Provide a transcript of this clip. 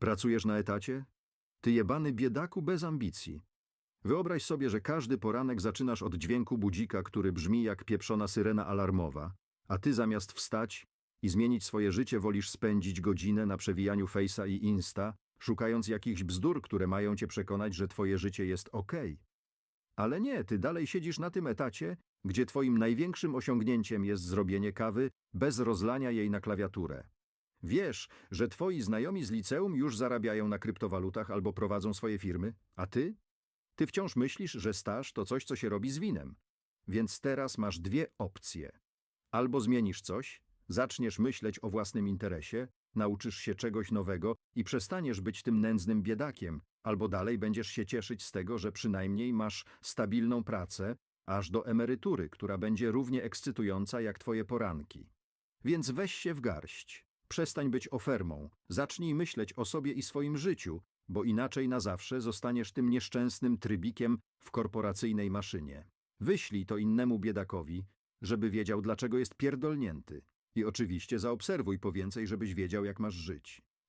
Pracujesz na etacie? Ty jebany biedaku bez ambicji. Wyobraź sobie, że każdy poranek zaczynasz od dźwięku budzika, który brzmi jak pieprzona syrena alarmowa, a ty zamiast wstać i zmienić swoje życie wolisz spędzić godzinę na przewijaniu Face'a i Insta, szukając jakichś bzdur, które mają cię przekonać, że twoje życie jest okej. Ale nie, ty dalej siedzisz na tym etacie, gdzie twoim największym osiągnięciem jest zrobienie kawy bez rozlania jej na klawiaturę. Wiesz, że twoi znajomi z liceum już zarabiają na kryptowalutach albo prowadzą swoje firmy, a ty? Ty wciąż myślisz, że staż to coś, co się robi z winem. Więc teraz masz dwie opcje. Albo zmienisz coś, zaczniesz myśleć o własnym interesie, nauczysz się czegoś nowego i przestaniesz być tym nędznym biedakiem, albo dalej będziesz się cieszyć z tego, że przynajmniej masz stabilną pracę, aż do emerytury, która będzie równie ekscytująca jak twoje poranki. Więc weź się w garść. Przestań być ofermą. Zacznij myśleć o sobie i swoim życiu, bo inaczej na zawsze zostaniesz tym nieszczęsnym trybikiem w korporacyjnej maszynie. Wyślij to innemu biedakowi, żeby wiedział, dlaczego jest pierdolnięty. I oczywiście zaobserwuj po więcej, żebyś wiedział, jak masz żyć.